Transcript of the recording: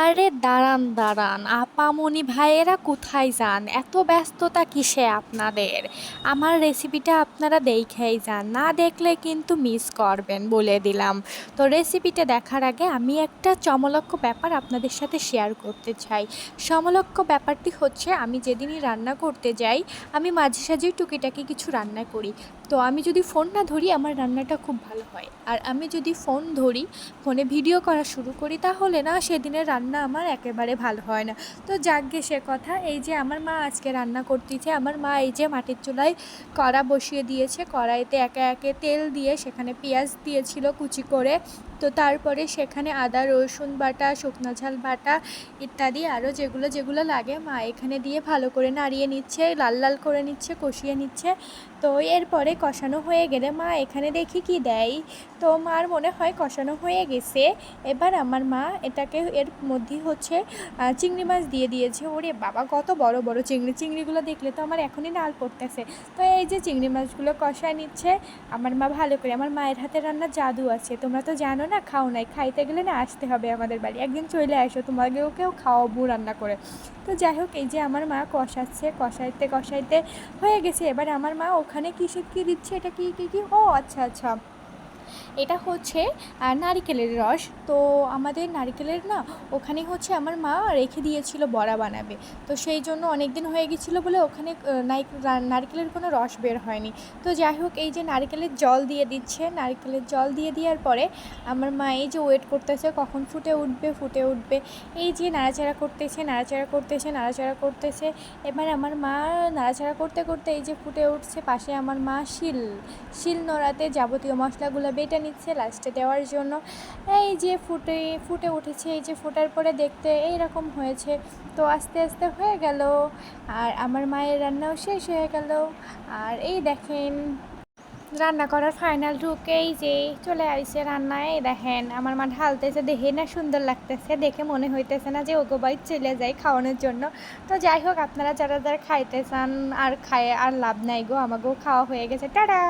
আরে দাঁড়ান দাঁড়ান। আপামনি ভাইয়েরা কোথায় যান? এত ব্যস্ততা কিসে আপনাদের? আমার রেসিপিটা আপনারা দেখেই যান। না দেখলে কিন্তু মিস করবেন বলে দিলাম। তো রেসিপিটা দেখার আগে আমি একটা চমলক্ষ ব্যাপার আপনাদের সাথে শেয়ার করতে চাই। সমলক্ষ ব্যাপারটি হচ্ছে, আমি যেদিনই রান্না করতে যাই, আমি মাঝে সাঝেই টুকিটাকি কিছু রান্না করি। তো আমি যদি ফোন না ধরি, আমার রান্নাটা খুব ভালো হয়। আর আমি যদি ফোন ধরি ফোনে ভিডিও করা শুরু করি, তাহলে না সেদিনের রান্না আমার একেবারে ভালো হয় না। তো যাকগে সে কথা, এই যে আমার মা আজকে রান্না করতেছে, আমার মা এই যে মাটির চুলায় কড়া বসিয়ে দিয়েছে, কড়াইতে একে একে তেল দিয়ে সেখানে পেঁয়াজ দিয়েছিল কুচি করে, তো তারপরে সেখানে আদা, রসুন বাটা, শুকনো ঝাল বাটা ইত্যাদি আরও যেগুলো যেগুলো লাগে মা এখানে দিয়ে ভালো করে নাড়িয়ে নিচ্ছে, লাল লাল করে নিচ্ছে, কষিয়ে নিচ্ছে। তো এরপরে কষানো হয়ে গেলে মা এখানে দেখি কি দেয়, তো মার মনে হয় কষানো হয়ে গেছে। এবার আমার মা এটাকে এর মধ্যে হচ্ছে চিংড়ি মাছ দিয়ে দিয়েছে। ওরে বাবা, কত বড় বড় চিংড়ি। চিংড়িগুলো দেখলে তো আমার এখনই নাল পড়তেছে। তো এই যে চিংড়ি মাছগুলো কষায় নিচ্ছে, আমার মা ভালো করে, আমার মায়ের হাতে রান্না জাদু আছে। তোমরা তো জানো না, খাও নাই। খাইতে গেলে না আসতে হবে আমাদের বাড়ি। একদিন চলে আসো, তোমাকেও খাওয়াবো রান্না করে। তো যাই হোক, এই যে আমার মা কষাচ্ছে, কষাইতে কষাইতে হয়ে গেছে। এবার আমার মা ওখানে কিসে কী দিচ্ছে, এটা কি, কী কী? ও আচ্ছা আচ্ছা। এটা হচ্ছে নারিকেলের রস। তো আমাদের নারিকেলের না ওখানে হচ্ছে আমার মা রেখে দিয়েছিল বড়া বানাবে। তো সেই জন্য অনেক দিন হয়ে গেছিল বলে ওখানে নারকেলের কোনো রস বের হয়নি। তো যাই হোক, এই যে নারকেলের জল দিয়ে দিচ্ছে, নারকেলের জল দিয়ে দেওয়ার পরে আমার মা এই যে ওয়েট করতেছে, কখন ফুটে উঠবে ফুটে উঠবে, এই যে নাড়াচাড়া করতেছে নাড়াচাড়া করতেছে নাড়াচাড়া করতেছে, এবার আমার মা নাড়াচাড়া করতে করতে এই যে ফুটে উঠছে, পাশে আমার মা শিল শিল নোড়াতে যাবতীয় মশলাগুলো বেটে নিচ্ছে লাস্টে দেওয়ার জন্য। এই যে ফুটে ফুটে উঠেছে, এই যে ফোটার পরে দেখতে এই রকম হয়েছে। তো আস্তে আস্তে হয়ে গেল। আর আমার মায়ের রান্নাও শেষ হয়ে গেল। আর এই দেখেন, রান্না করার ফাইনাল ঢুকেই যে চলে আসছে রান্নায়। এই দেখেন, আমার মা ঢালতেছে, দেখে না সুন্দর লাগতেছে। দেখে মনে হইতেছে না যে ওগো বাই চলে যায় খাওয়ানোর জন্য। তো যাই হোক, আপনারা যারা যারা খাইতে চান আর খায়, আর লাভ নাই গো আমাকেও খাওয়া হয়ে গেছে। টাটা!